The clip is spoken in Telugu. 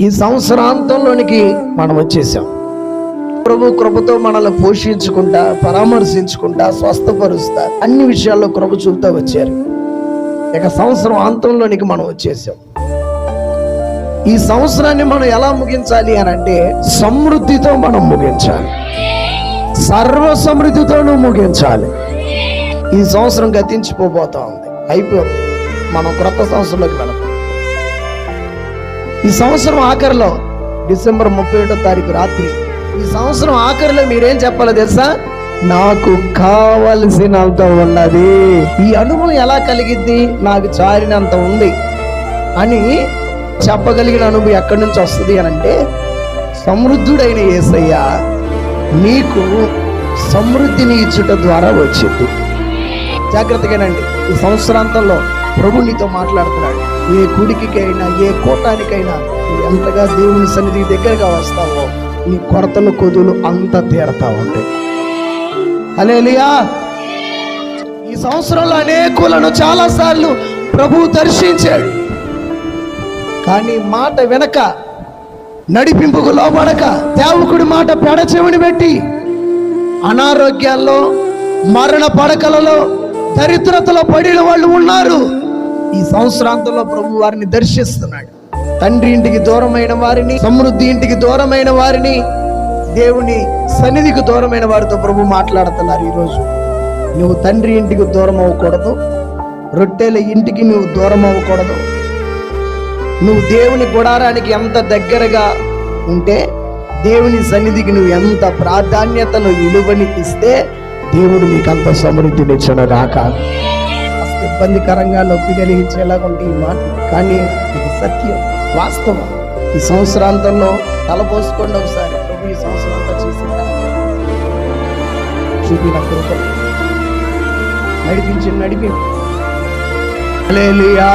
ఈ సంవత్సరాంతంలోనికి మనం వచ్చేసాం. ప్రభు కృపతో మనల్ని పోషించుకుంటా పరామర్శించుకుంటా స్వస్థపరుస్తా అన్ని విషయాల్లో కృప చూపుతా వచ్చారు. ఇక సంవత్సరం అంతంలోనికి మనం వచ్చేసాం. ఈ సంవత్సరాన్ని మనం ఎలా ముగించాలి అని అంటే సమృద్ధితో మనం ముగించాలి. సర్వ సమృద్ధితోనూ ముగించాలి. ఈ సంవత్సరం గతించిపోబోతా ఉంది. అయిపోయింది. మనం క్రొత్త సంవత్సరంలోకి వెళతాం. ఈ సంవత్సరం ఆఖరిలో డిసెంబర్ ముప్పై ఒకటో తారీఖు రాత్రి ఈ సంవత్సరం ఆఖరిలో మీరేం చెప్పాలో తెలుసా? నాకు కావలసినంత ఉన్నది. ఈ అనుభవం ఎలా కలిగిద్ది? నాకు చారినంత ఉంది అని చెప్పగలిగిన అనుభవం ఎక్కడి నుంచి వస్తుంది అని అంటే సమృద్ధుడైన యేసయ్య నీకు సమృద్ధిని ఇచ్చుట ద్వారా వచ్చింది. జాగ్రత్తగానండి ఈ సంవత్సరాంతంలో ప్రభు నీతో మాట్లాడుతున్నాడు. ఏ గుడికైనా ఏ కోటానికైనా నువ్వు ఎంతగా దేవుని సన్నిధి దగ్గరగా వస్తావో నీ కొరతలు కొదులు అంత తీరతా ఉంటాయి హలేలియా ఈ సంవత్సరంలో అనేకులను చాలా సార్లు ప్రభు దర్శించాడు. కానీ మాట వెనక నడిపింపుకు లోపడక దేవుకుడి మాట పెడచెవిని పెట్టి అనారోగ్యాల్లో మరణ పడకలలో దరిద్రతలో పడిన వాళ్ళు ఉన్నారు. ఈ సంవత్సరాంతంలో ప్రభు వారిని దర్శిస్తున్నాడు. తండ్రి ఇంటికి దూరమైన వారిని సమృద్ధి ఇంటికి దూరమైన వారిని దేవుని సన్నిధికి దూరమైన వారితో ప్రభు మాట్లాడుతున్నారు ఈరోజు. నువ్వు తండ్రి ఇంటికి దూరం అవ్వకూడదు రొట్టెల ఇంటికి నువ్వు దూరం అవ్వకూడదు నువ్వు దేవుని గుడారానికి ఎంత దగ్గరగా ఉంటే దేవుని సన్నిధికి నువ్వు ఎంత ప్రాధాన్యతను విలువని ఇస్తే దేవుడు మీకు అంత సమృద్ధినిచ్చను రాక ఇబ్బందికరంగా నొప్పి కలిగించేలాగా ఉంటే ఈ మాట. కానీ ఇది సత్యం వాస్తవం. ఈ సంవత్సరాంతంలో తలపోసుకోండి ఒకసారి. ప్రభు ఈ సంవత్సరం అంతా చేసిన చూపిన కృప. నడిపించి నడిపి. లేలియా